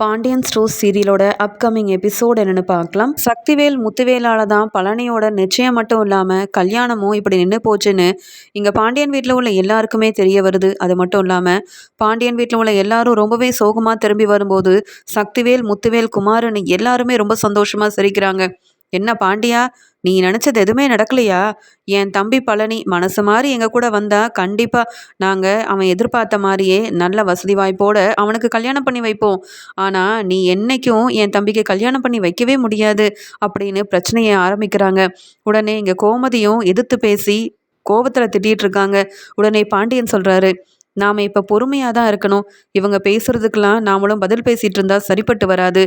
Pandian stores சீரியலோட upcoming episode என்னன்னு பார்க்கலாம். சக்திவேல் முத்துவேலால தான் பழனியோட நிச்சயம் மட்டும் இல்லாமல் கல்யாணமும் இப்படி நின்று போச்சுன்னு இங்கே பாண்டியன் வீட்டில் உள்ள எல்லாருக்குமே தெரிய வருது. அது மட்டும் இல்லாமல் பாண்டியன் வீட்டில் உள்ள எல்லாரும் ரொம்பவே சோகமாக திரும்பி வரும்போது சக்திவேல் முத்துவேல் குமார்னு எல்லாருமே ரொம்ப சந்தோஷமாக சிரிக்கிறாங்க. என்ன பாண்டியா நீ நினச்சது எதுவுமே நடக்கலையா? என் தம்பி பழனி மனசு மாதிரி எங்கள் கூட வந்தால் கண்டிப்பாக நாங்கள் அவன் எதிர்பார்த்த மாதிரியே நல்ல வசதி வாய்ப்போடு அவனுக்கு கல்யாணம் பண்ணி வைப்போம். ஆனால் நீ என்றைக்கும் என் தம்பிக்கு கல்யாணம் பண்ணி வைக்கவே முடியாது அப்படின்னு பிரச்சனையை ஆரம்பிக்கிறாங்க. உடனே இங்கே கோமதியும் எதிர்த்து பேசி கோபத்தில் திட்டிகிட்டு இருக்காங்க. உடனே பாண்டியன் சொல்கிறாரு நாம் இப்போ பொறுமையாக தான் இருக்கணும். இவங்க பேசுகிறதுக்கெல்லாம் நாமளும் பதில் பேசிகிட்டு இருந்தால் சரிப்பட்டு வராது.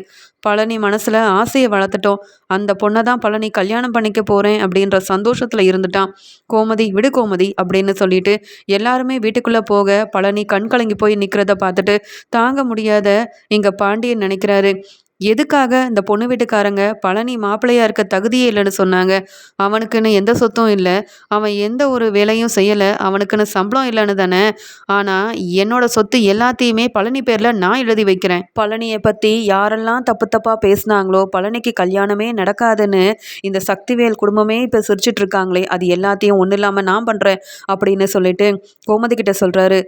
பழனி மனசில் ஆசையை வளர்த்துட்டோம். அந்த பொண்ணை தான் பழனி கல்யாணம் பண்ணிக்க போகிறேன் அப்படின்ற சந்தோஷத்தில் இருந்துட்டான். கோமதி விடு கோமதி அப்படின்னு சொல்லிட்டு எல்லாருமே வீட்டுக்குள்ளே போக பழனி கண் கலங்கி போய் நிற்கிறத பார்த்துட்டு தாங்க முடியாத இங்கே பாண்டியன் நினைக்கிறாரு. எதுக்காக இந்த பொண்ணு வீட்டுக்காரங்க பழனி மாப்பிள்ளையா இருக்க தகுதியே இல்லைன்னு சொன்னாங்க? அவனுக்குன்னு எந்த சொத்தும் இல்லை. அவன் எந்த ஒரு வேலையும் செய்யலை. அவனுக்குன்னு சம்பளம் இல்லைன்னு தானே. ஆனால் என்னோட சொத்து எல்லாத்தையுமே பழனி பேரில் நான் எழுதி வைக்கிறேன். பழனியை பற்றி யாரெல்லாம் தப்பு தப்பாக பேசினாங்களோ பழனிக்கு கல்யாணமே நடக்காதுன்னு இந்த சக்திவேல் குடும்பமே இப்போ சிரிச்சிட்டு இருக்காங்களே. அது எல்லாத்தையும் ஒன்றும் இல்லாமல் நான் பண்ணுறேன் அப்படின்னு சொல்லிட்டு கோமதி கிட்ட சொல்கிறாரு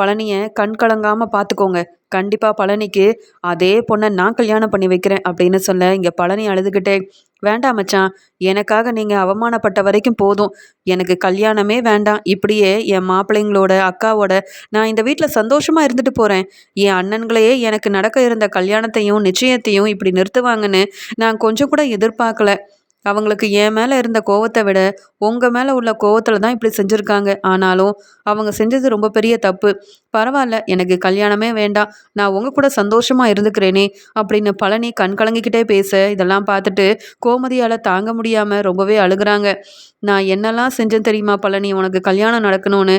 பழனியை கண் கலங்காமல் பார்த்துக்கோங்க கண்டிப்பாக பழனிக்கு அதே பொண்ணை நான் கல்யாணம் பண்ணி வைக்கிறேன் அப்படின்னு சொல்ல இங்கே பழனி அழுதுகிட்டே வேண்டாம் மச்சான் எனக்காக நீங்கள் அவமானப்பட்ட வரைக்கும் போதும். எனக்கு கல்யாணமே வேண்டாம். இப்படியே என் மாப்பிள்ளைங்களோட அக்காவோட நான் இந்த வீட்டில் சந்தோஷமாக இருந்துட்டு போகிறேன் என் அண்ணன்களையே எனக்கு நடக்க இருந்த கல்யாணத்தையும் நிச்சயத்தையும் இப்படி நிறுத்துவாங்கன்னு நான் கொஞ்சம் கூட எதிர்பார்க்கல. அவங்களுக்கு என் மேலே இருந்த கோவத்தை விட உங்கள் மேலே உள்ள கோவத்தில் தான் இப்படி செஞ்சுருக்காங்க. ஆனாலும் அவங்க செஞ்சது ரொம்ப பெரிய தப்பு. பரவாயில்ல எனக்கு கல்யாணமே வேண்டாம். நான் உங்கள் கூட சந்தோஷமாக இருந்துக்கிறேனே அப்படின்னு பழனி கண் கலங்கிக்கிட்டே பேச இதெல்லாம் பார்த்துட்டு கோமதியால் தாங்க முடியாமல் ரொம்பவே அழுகுறாங்க. நான் என்னெல்லாம் செஞ்சேன் தெரியுமா பழனி உனக்கு கல்யாணம் நடக்கணும்னு?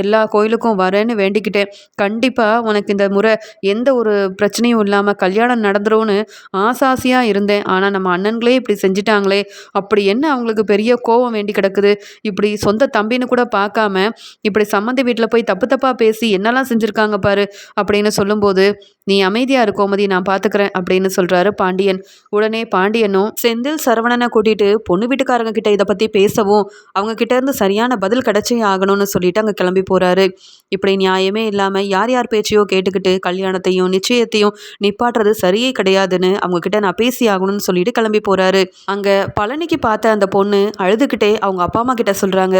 எல்லா கோயிலுக்கும் வரேன்னு வேண்டிக்கிட்டேன். கண்டிப்பாக உனக்கு இந்த முறை எந்த ஒரு பிரச்சனையும் இல்லாமல் கல்யாணம் நடந்துரும்னு ஆசாசியாக இருந்தேன். ஆனால் நம்ம அண்ணன்களே இப்படி செஞ்சிட்டாங்களே அப்படி என்ன அவங்களுக்கு பெரிய கோவம் வேண்டி கிடக்குது? இப்படி சொந்த தம்பின்னு கூட பார்க்காம இப்படி சம்மந்தி வீட்டில் போய் தப்பு தப்பாக பேசி என்ன என்னெல்லாம் செஞ்சுருக்காங்க பாரு அப்படின்னு சொல்லும்போது நீ அமைதியாக இருக்கோமதி நான் பார்த்துக்கிறேன் அப்படின்னு சொல்கிறாரு பாண்டியன். உடனே பாண்டியனும் செந்தில் சரவணனை கூட்டிகிட்டு பொண்ணு வீட்டுக்காரங்க கிட்ட இதை பற்றி பேசவும். அவங்க கிட்ட இருந்து சரியான பதில் கிடைச்சே ஆகணும்னு சொல்லிட்டு அங்கே கிளம்பி போகிறாரு இப்படி நியாயமே இல்லாமல் யார் யார் பேச்சையோ கேட்டுக்கிட்டு கல்யாணத்தையும் நிச்சயத்தையும் நிப்பாட்டுறது சரியே கிடையாதுன்னு அவங்க கிட்ட நான் பேசி ஆகணும்னு சொல்லிட்டு கிளம்பி போகிறாரு அங்கே பழனிக்கு பார்த்த அந்த பொண்ணு அழுதுகிட்டே அவங்க அப்பா அம்மா கிட்ட சொல்கிறாங்க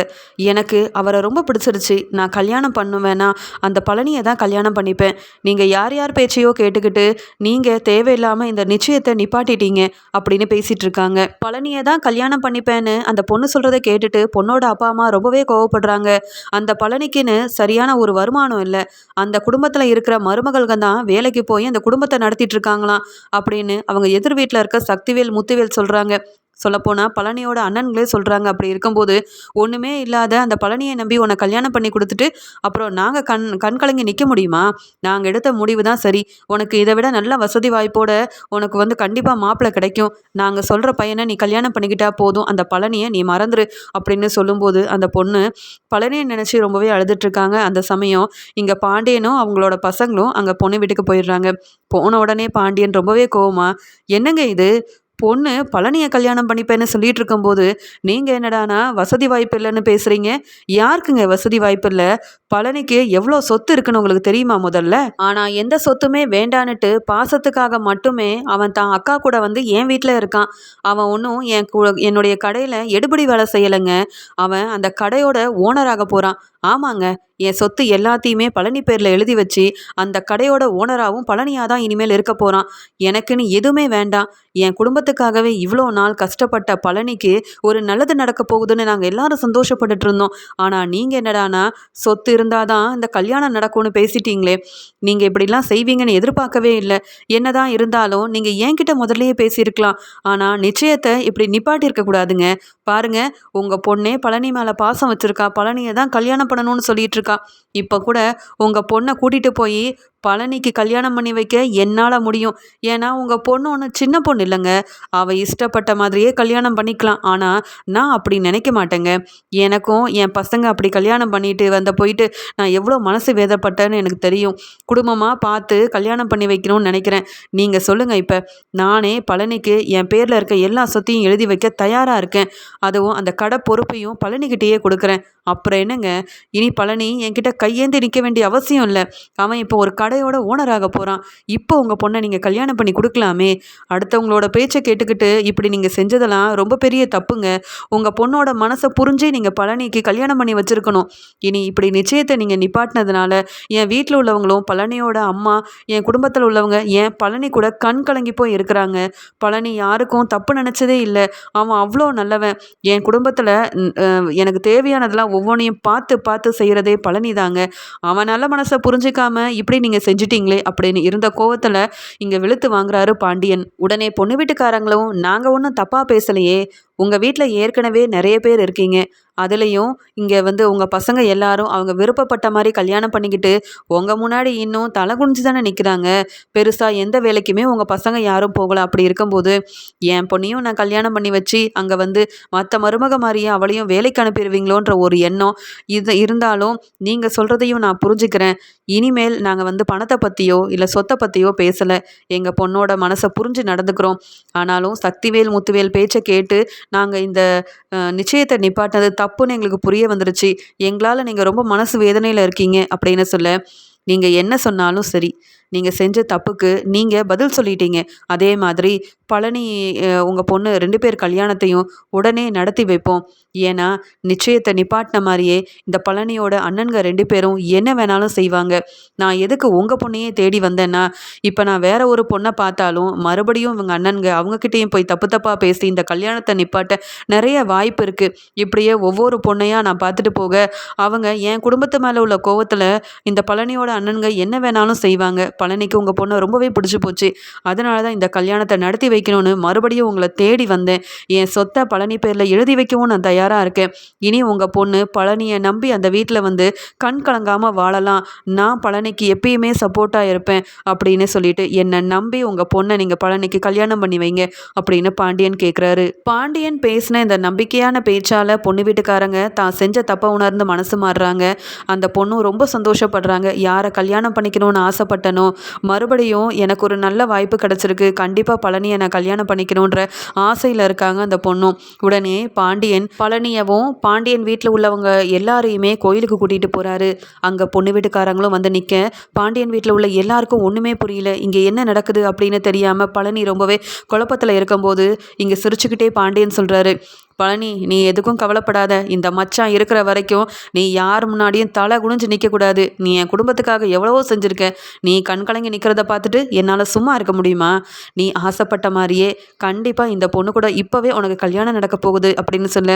எனக்கு அவரை ரொம்ப பிடிச்சிருச்சு. நான் கல்யாணம் பண்ணுவேன்னா அந்த பழனியை தான் கல்யாணம் பண்ணிப்பேன். நீங்கள் யார் யார் பேச்சு பேச்சையோ கேட்டுக்கிட்டு நீங்கள் தேவையில்லாமல் இந்த நிச்சயத்தை நிப்பாட்டிட்டீங்க அப்படின்னு பேசிகிட்டு இருக்காங்க. பழனியை தான் கல்யாணம் பண்ணிப்பேன்னு அந்த பொண்ணு சொல்கிறத கேட்டுட்டு பொண்ணோட அப்பா அம்மா ரொம்பவே கோவப்படுறாங்க. அந்த பழனிக்குன்னு சரியான ஒரு வருமானம் இல்லை. அந்த குடும்பத்தில் இருக்கிற மருமகள்கள் தான் வேலைக்கு போய் அந்த குடும்பத்தை நடத்திட்டு இருக்காங்களாம் அப்படின்னு அவங்க எதிர் வீட்டில் இருக்க சக்திவேல் முத்துவேல் சொல்கிறாங்க சொல்லப்போனால் பழனியோட அண்ணன்களே சொல்கிறாங்க அப்படி இருக்கும்போது ஒன்றுமே இல்லாத அந்த பழனியை நம்பி உன்னை கல்யாணம் பண்ணி கொடுத்துட்டு அப்புறம் நாங்கள் கண் கண் கலங்கி நிற்க முடியுமா? நாங்கள் எடுத்த முடிவு தான் சரி. உனக்கு இதை விட நல்ல வசதி வாய்ப்போட உனக்கு வந்து கண்டிப்பாக மாப்பிள்ளை கிடைக்கும். நாங்கள் சொல்கிற பையனை நீ கல்யாணம் பண்ணிக்கிட்டா போதும். அந்த பழனியை நீ மறந்துரு அப்படின்னு சொல்லும்போது அந்த பொண்ணு பழனியை நினச்சி ரொம்பவே அழுதுட்ருக்காங்க அந்த சமயம் இங்கே பாண்டியனும் அவங்களோட பசங்களும் அங்கே பொண்ணு வீட்டுக்கு போயிடுறாங்க. போன உடனே பாண்டியன் ரொம்பவே கோவமா என்னங்க இது? பொண்ணு பழனியை கல்யாணம் பண்ணிப்பேன்னு சொல்லிட்டு இருக்கும்போது நீங்கள் என்னடானா வசதி வாய்ப்பு இல்லைன்னு பேசுகிறீங்க யாருக்குங்க வசதி வாய்ப்பு இல்லை? பழனிக்கு எவ்வளோ சொத்து இருக்குன்னு உங்களுக்கு தெரியுமா முதல்ல? ஆனால் எந்த சொத்துமே வேண்டான்னுட்டு பாசத்துக்காக மட்டுமே அவன் தான் அக்கா கூட வந்து என் வீட்டில் இருக்கான். அவன் ஒன்றும் என் என்னுடைய கடையில் எடுபடி வேலை செய்யலைங்க. அவன் அந்த கடையோட ஓனராக போகிறான் ஆமாங்க என் சொத்து எல்லாத்தையுமே பழனி பேரில் எழுதி வச்சு அந்த கடையோட ஓனராகவும் பழனியாக தான் இனிமேல் இருக்க போகிறான் எனக்குன்னு எதுவுமே வேண்டாம். என் குடும்பத்துக்காகவே இவ்வளோ நாள் கஷ்டப்பட்ட பழனிக்கு ஒரு நல்லது நடக்க போகுதுன்னு நாங்கள் எல்லாரும் சந்தோஷப்பட்டுட்டு இருந்தோம். ஆனால் நீங்கள் என்னடானா சொத்து இருந்தால் தான் இந்த கல்யாணம் நடக்கும்னு பேசிட்டீங்களே. நீங்கள் இப்படிலாம் செய்வீங்கன்னு எதிர்பார்க்கவே இல்லை. என்னதான் இருந்தாலும் நீங்கள் என்கிட்ட முதல்லையே பேசியிருக்கலாம். ஆனால் நிச்சயத்தை இப்படி நிப்பாட்டி இருக்கக்கூடாதுங்க பாருங்க உங்கள் பொண்ணே பழனி மேலே பாசம் வச்சுருக்கா. பழனியை தான் கல்யாணம் பண்ணணும்னு சொல்லிட்டு இருக்கா. இப்போ கூட உங்கள் பொண்ணை கூட்டிகிட்டு போய் பழனிக்கு கல்யாணம் பண்ணி வைக்க என்னால் முடியும். ஏன்னா உங்கள் பொண்ணு ஒன்று சின்ன பொண்ணு இல்லைங்க. அவள் இஷ்டப்பட்ட மாதிரியே கல்யாணம் பண்ணிக்கலாம். ஆனால் நான் அப்படி நினைக்க மாட்டேங்க. எனக்கும் என் பசங்க அப்படி கல்யாணம் பண்ணிட்டு வந்த போயிட்டு நான் எவ்வளோ மனசு வேதப்பட்டேன்னு எனக்கு தெரியும். குடும்பமாக பார்த்து கல்யாணம் பண்ணி வைக்கணும்னு நினைக்கிறேன். நீங்கள் சொல்லுங்கள் இப்போ. நானே பழனிக்கு என் பேரில் இருக்க எல்லா சொத்தையும் எழுதி வைக்க தயாராக இருக்கேன். அதுவும் அந்த கடை பொறுப்பையும் பழனிக்கிட்டேயே கொடுக்குறேன். அப்புறம் என்னங்க? இனி பழனி என்கிட்ட கையேந்தி நிற்க வேண்டிய அவசியம் இல்லை. அவன் இப்போ ஒரு கடையோட ஓனராக போகிறான் இப்போ உங்கள் பொண்ணை நீங்கள் கல்யாணம் பண்ணி கொடுக்கலாமே? அடுத்தவங்களோட பேச்சை கேட்டுக்கிட்டு இப்படி நீங்கள் செஞ்சதெல்லாம் ரொம்ப பெரிய தப்புங்க. உங்கள் பொண்ணோட மனசை புரிஞ்சு நீங்கள் பழனிக்கு கல்யாணம் பண்ணி வச்சுருக்கணும். இனி இப்படி நிச்சயத்தை நீங்கள் நிப்பாட்டினதுனால என் வீட்டில் உள்ளவங்களும் பழனியோட அம்மா என் குடும்பத்தில் உள்ளவங்க என் பழனி கூட கண் கலங்கி போய் இருக்கிறாங்க. பழனி யாருக்கும் தப்பு நினச்சதே இல்லை. அவன் அவ்வளோ நல்லவன். என் குடும்பத்தில் எனக்கு தேவையானதெல்லாம் ஒவ்வொன்றையும் பார்த்து பார்த்து செய்கிறதே பழனி தாங்க அவன் நல்ல மனசை புரிஞ்சிக்காம இப்படி நீங்கள் செஞ்சிட்டீங்களே அப்படின்னு இருந்த கோவத்தில் இங்கே வெளுத்து வாங்குறாரு பாண்டியன். உடனே பொண்ணு வீட்டுக்காரங்களும் நாங்கள் ஒன்றும் தப்பாக பேசலையே. உங்கள் வீட்டில் ஏற்கனவே நிறைய பேர் இருக்கீங்க. அதுலேயும் இங்கே வந்து உங்கள் பசங்க எல்லாரும் அவங்க விருப்பப்பட்ட மாதிரி கல்யாணம் பண்ணிக்கிட்டு உங்கள் முன்னாடி இன்னும் தலை குனிஞ்சு தானே நிற்கிறாங்க பெருசாக எந்த வேலைக்குமே உங்கள் பசங்க யாரும் போகலை. அப்படி இருக்கும்போது என் பொண்ணையும் நான் கல்யாணம் பண்ணி வச்சு அங்கே வந்து மற்ற மருமக மாதிரியே அவளையும் வேலைக்கு அனுப்பிடுவீங்களோன்ற ஒரு எண்ணம் இது இருந்தாலும் நீங்கள் சொல்கிறதையும் நான் புரிஞ்சுக்கிறேன். இனிமேல் நாங்கள் வந்து பணத்தை பற்றியோ இல்லை சொத்தை பற்றியோ பேசலை. எங்கள் பொண்ணோட மனசை புரிஞ்சு நடந்துக்கிறோம். ஆனாலும் சக்திவேல் முத்துவேல் பேச்சை கேட்டு நாங்கள் இந்த நிச்சயத்தை நிப்பாட்டினது தப்புன்னு எங்களுக்கு புரிய வந்துருச்சு. எங்களால் நீங்கள் ரொம்ப மனசு வேதனையில் இருக்கீங்க அப்படின்னு சொல்ல நீங்கள் என்ன சொன்னாலும் சரி. நீங்கள் செஞ்ச தப்புக்கு நீங்கள் பதில் சொல்லிட்டீங்க. அதே மாதிரி பழனி உங்கள் பொண்ணு ரெண்டு பேர் கல்யாணத்தையும் உடனே நடத்தி வைப்போம். ஏன்னா நிச்சயத்தை நிப்பாட்டின மாதிரியே இந்த பழனியோட அண்ணன்க ரெண்டு பேரும் என்ன வேணாலும் செய்வாங்க. நான் எதுக்கு உங்கள் பொண்ணையே தேடி வந்தேன்னா இப்போ நான் வேற ஒரு பொண்ணை பார்த்தாலும் மறுபடியும் இவங்க அண்ணன்க அவங்கக்கிட்டேயும் போய் தப்பு தப்பாக பேசி இந்த கல்யாணத்தை நிப்பாட்ட நிறைய வாய்ப்பு இருக்குது இப்படியே ஒவ்வொரு பொண்ணையாக நான் பார்த்துட்டு போக அவங்க என் குடும்பத்து மேலே உள்ள கோவத்தில் இந்த பழனியோட அண்ணன்க என்ன வேணாலும் செய்வாங்க. பழனிக்கு உங்கள் பொண்ணை ரொம்பவே பிடிச்சி போச்சு. அதனால தான் இந்த கல்யாணத்தை நடத்தி வைக்கணும்னு மறுபடியும் உங்களை தேடி வந்தேன். என் சொத்தை பழனி பேரில் எழுதி வைக்கவும் நான் தயாராக இருக்கேன். இனி உங்கள் பொண்ணு பழனியை நம்பி அந்த வீட்டில் வந்து கண் கலங்காமல் வாழலாம். நான் பழனிக்கு எப்பயுமே சப்போர்ட்டாக இருப்பேன் அப்படின்னு சொல்லிட்டு என்னை நம்பி உங்கள் பொண்ணை நீங்கள் பழனிக்கு கல்யாணம் பண்ணி வைங்க அப்படின்னு பாண்டியன் கேட்குறாரு பாண்டியன் பேசின இந்த நம்பிக்கையான பேச்சால் பொண்ணு வீட்டுக்காரங்க தான் செஞ்ச தப்பை உணர்ந்து மனசு மாறுறாங்க. அந்த பொண்ணும் ரொம்ப சந்தோஷப்படுறாங்க. யாரை கல்யாணம் பண்ணிக்கணும்னு ஆசைப்பட்டனோ மறுபடியும் எனக்கு ஒரு நல்ல வாய்ப்பு கிடச்சிருக்கு. கண்டிப்பாக பழனியை நான் கல்யாணம் பண்ணிக்கணுன்ற ஆசையில் இருக்காங்க அந்த பொண்ணும் உடனே பாண்டியன் பழனியவும் பாண்டியன் வீட்டில் உள்ளவங்க எல்லாரையுமே கோயிலுக்கு கூட்டிகிட்டு போகிறாரு அங்கே பொண்ணு வீட்டுக்காரங்களும் வந்து நிற்க பாண்டியன் வீட்டில் உள்ள எல்லாருக்கும் ஒன்றுமே புரியல. இங்கே என்ன நடக்குது அப்படின்னு தெரியாமல் பழனி ரொம்பவே குழப்பத்தில் இருக்கும்போது இங்கே சிரிச்சுக்கிட்டே பாண்டியன் சொல்கிறாரு பழனி நீ எதுக்கும் கவலைப்படாத. இந்த மச்சான் இருக்கிற வரைக்கும் நீ யார் முன்னாடியும் தலை குனிஞ்சு நிற்கக்கூடாது நீ என் குடும்பத்துக்காக எவ்வளவோ செஞ்சுருக்க. நீ கண் கலங்கி நிற்கிறத பார்த்துட்டு என்னால் சும்மா இருக்க முடியுமா? நீ ஆசைப்பட்ட மாதிரியே கண்டிப்பாக இந்த பொண்ணு கூட இப்போவே உனக்கு கல்யாணம் நடக்க போகுது அப்படின்னு சொல்ல.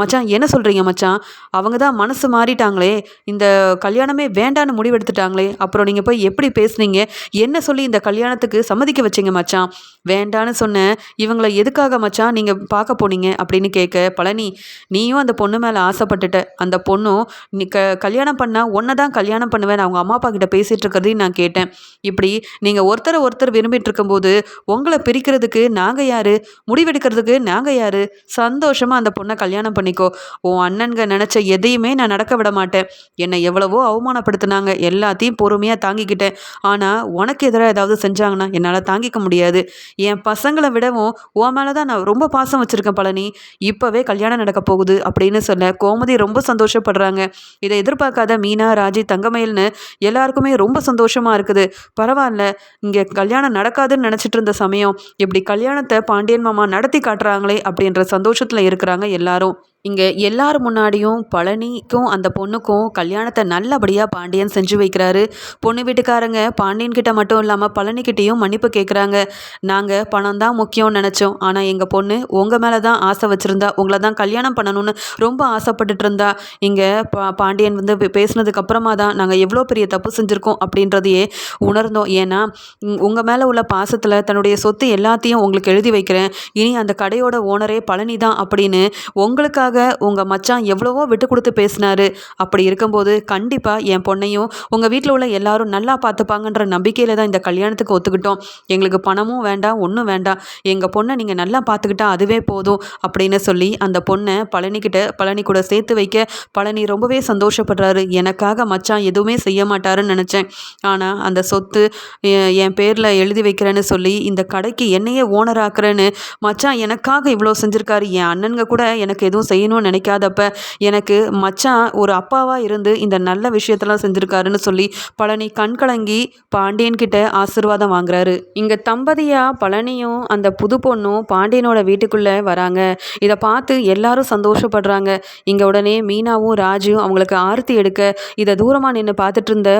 மச்சான் என்ன சொல்கிறீங்க மச்சான்? அவங்க தான் மனசு மாறிட்டாங்களே. இந்த கல்யாணமே வேண்டான்னு முடிவெடுத்துட்டாங்களே. அப்புறம் நீங்கள் போய் எப்படி பேசுனீங்க? என்ன சொல்லி இந்த கல்யாணத்துக்கு சம்மதிக்க வச்சிங்க மச்சான்? வேண்டான்னு சொன்னேன் இவங்களை எதுக்காக மச்சான் நீங்கள் பார்க்க போனீங்க அப்படின்னு கேட்க பழனி நீயும் அந்த பொண்ணு மேலே ஆசைப்பட்டுட்ட. அந்த பொண்ணும் நீ க கல்யாணம் பண்ணால் ஒன்றை தான் கல்யாணம் பண்ணுவேன் அவங்க அம்மா அப்பா கிட்ட பேசிகிட்டு இருக்கிறதையும் நான் கேட்டேன். இப்படி நீங்கள் ஒருத்தரை ஒருத்தர் விரும்பிட்டு இருக்கும்போது உங்களை பிரிக்கிறதுக்கு நாங்கள் யார்? முடிவெடுக்கிறதுக்கு நாங்கள் யார்? சந்தோஷமாக அந்த பொண்ணை கல்யாணம் பண்ணிக்கோ. உன் அண்ணன்க நினச்ச எதையுமே நான் நடக்க விட மாட்டேன். என்னை எவ்வளவோ அவமானப்படுத்தினாங்க. எல்லாத்தையும் பொறுமையாக தாங்கிக்கிட்டேன். ஆனால் உனக்கு எதிராக ஏதாவது செஞ்சாங்கன்னா என்னால் தாங்கிக்க முடியாது. என் பசங்களை விடவும் உன் மேலே தான் நான் ரொம்ப பாசம் வச்சுருக்கேன் பழனி. இப்போவே கல்யாணம் நடக்க போகுது அப்படின்னு சொல்ல கோமதி ரொம்ப சந்தோஷப்படுறாங்க. இதை எதிர்பார்க்காத மீனா ராஜி தங்கமயில்னு எல்லாருக்குமே ரொம்ப சந்தோஷமாக இருக்குது. பரவாயில்ல இங்கே கல்யாணம் நடக்காதுன்னு நினச்சிட்டு இருந்த சமயம் இப்படி கல்யாணத்தை பாண்டியன் மாமா நடத்தி காட்டுறாங்களே அப்படின்ற சந்தோஷத்தில் இருக்கிறாங்க எல்லாரும். இங்கே எல்லார் முன்னாடியும் பழனிக்கும் அந்த பொண்ணுக்கும் கல்யாணத்தை நல்லபடியாக பாண்டியன் செஞ்சு வைக்கிறாரு. பொண்ணு வீட்டுக்காரங்க பாண்டியன் கிட்ட மட்டும் இல்லாமல் பழனிக்கிட்டேயும் மன்னிப்பு கேட்குறாங்க நாங்கள் பணம் தான் முக்கியம்னு நினச்சோம். ஆனால் எங்கள் பொண்ணு உங்கள் மேலே தான் ஆசை வச்சுருந்தா உங்களை தான் கல்யாணம் பண்ணணும்னு ரொம்ப ஆசைப்பட்டுட்டு இருந்தா. இங்கே பா பாண்டியன் வந்து பேசினதுக்கு அப்புறமா தான் நாங்கள் எவ்வளோ பெரிய தப்பு செஞ்சுருக்கோம் அப்படின்றதையே உணர்ந்தோம். ஏன்னா உங்கள் மேலே உள்ள பாசத்தில் தன்னுடைய சொத்து எல்லாத்தையும் உங்களுக்கு எழுதி வைக்கிறேன். இனி அந்த கடையோட ஓனரே பழனி தான் அப்படின்னு உங்களுக்காக உங்கள் மச்சான் எவ்வளவோ விட்டு கொடுத்து பேசினாரு. அப்படி இருக்கும்போது கண்டிப்பாக என் பொண்ணையும் உங்கள் வீட்டில் உள்ள எல்லாரும் நல்லா பார்த்துப்பாங்கன்ற நம்பிக்கையில் தான் இந்த கல்யாணத்துக்கு ஒத்துக்கிட்டோம். எங்களுக்கு பணமும் வேண்டாம் ஒன்றும் வேண்டாம். எங்கள் பொண்ணை நீங்கள் நல்லா பார்த்துக்கிட்டா அதுவே போதும் அப்படின்னு சொல்லி அந்த பொண்ணை பழனிக்கிட்ட பழனி கூட சேர்த்து வைக்க பழனி ரொம்பவே சந்தோஷப்படுறாரு. எனக்காக மச்சான் எதுவுமே செய்ய மாட்டாருன்னு நினச்சேன். ஆனால் அந்த சொத்து என் பேரில் எழுதி வைக்கிறேன்னு சொல்லி இந்த கடைக்கு என்னையே ஓனர் ஆக்குறேன்னு மச்சான் எனக்காக இவ்வளோ செஞ்சுருக்காரு. என் அண்ணனுங்க கூட எனக்கு எதுவும் செய்ய செய்யணும்னு நினைக்காதப்ப எனக்கு மச்சான் ஒரு அப்பாவாக இருந்து இந்த நல்ல விஷயத்தெல்லாம் செஞ்சுருக்காருன்னு சொல்லி பழனி கண்கலங்கி பாண்டியன்கிட்ட பாண்டியன் ஆசீர்வாதம் வாங்குறாரு. இங்கே தம்பதியாக பழனியும் அந்த புது பொண்ணும் பாண்டியனோட வீட்டுக்குள்ளே வராங்க. இதை பார்த்து எல்லாரும் சந்தோஷப்படுறாங்க. இங்கே உடனே மீனாவும் ராஜும் அவங்களுக்கு ஆர்த்தி எடுக்க இதை தூரமாக நின்று பார்த்துட்டு இருந்த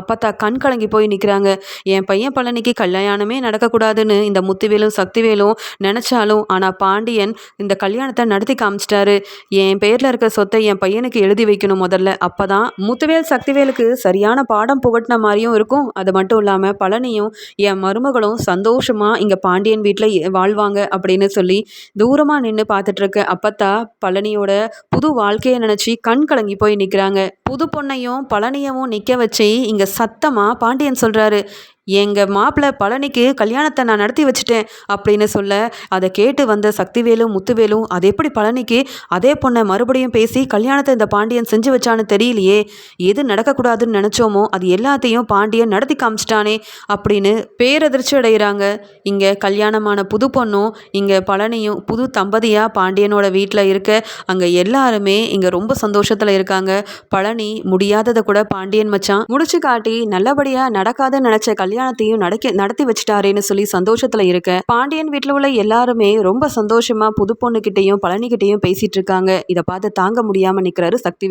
அப்பத்தா கண் கலங்கி போய் நிற்கிறாங்க என் பையன் பழனிக்கு கல்யாணமே நடக்கக்கூடாதுன்னு இந்த முத்துவேலும் சக்திவேலும் நினச்சாலும் ஆனால் பாண்டியன் இந்த கல்யாணத்தை நடத்தி காமிச்சிட்டாரு. என் பேரில் இருக்க சொத்தை என் பையனுக்கு எழுதி வைக்கணும் முதல்ல. அப்போ தான் முத்துவேல் சக்திவேலுக்கு சரியான பாடம் புகட்டின மாதிரியும் இருக்கும். அது மட்டும் இல்லாமல் பழனியும் என் மருமகளும் சந்தோஷமாக இங்கே பாண்டியன் வீட்டில் வாழ்வாங்க அப்படின்னு சொல்லி தூரமாக நின்று பார்த்துட்ருக்க அப்பத்தா பழனியோட புது வாழ்க்கையை நினச்சி கண் கலங்கி போய் நிற்கிறாங்க புது பொண்ணையும் பழனியவும் நிற்க வச்சு இங்கே சத்தமாக பாண்டியன் சொல்கிறாரு எங்கள் மாப்பிள்ளை பழனிக்கு கல்யாணத்தை நான் நடத்தி வச்சுட்டேன் அப்படின்னு சொல்ல அதை கேட்டு வந்த சக்திவேலும் முத்துவேலும் அது எப்படி பழனிக்கு அதே பொண்ணை மறுபடியும் பேசி கல்யாணத்தை இந்த பாண்டியன் செஞ்சு வச்சான்னு தெரியலையே. எது நடக்கக்கூடாதுன்னு நினச்சோமோ அது எல்லாத்தையும் பாண்டியன் நடத்தி காமிச்சிட்டானே அப்படின்னு பேரதிர்ச்சி அடைகிறாங்க இங்கே கல்யாணமான புது பொண்ணும் இங்கே பழனியும் புது தம்பதியாக பாண்டியனோட வீட்டில் இருக்க அங்கே எல்லாருமே இங்கே ரொம்ப சந்தோஷத்தில் இருக்காங்க. பழனி முடியாததை கூட பாண்டியன் மச்சான் முடிச்சு காட்டி நல்லபடியாக நடக்காதுன்னு நினச்ச கல்யாணத்தையும் நடக்க நடத்தி வச்சிட்டாரேன்னு சொல்லி சந்தோஷத்துல இருக்க பாண்டியன் வீட்டில் உள்ள எல்லாருமே ரொம்ப சந்தோஷமா புது பொண்ணுக்கிட்டேயும் பழனிக்கிட்டேயும் பேசிட்டு இருக்காங்க. இதை பார்த்து தாங்க முடியாம நிக்கிறாரு சக்தி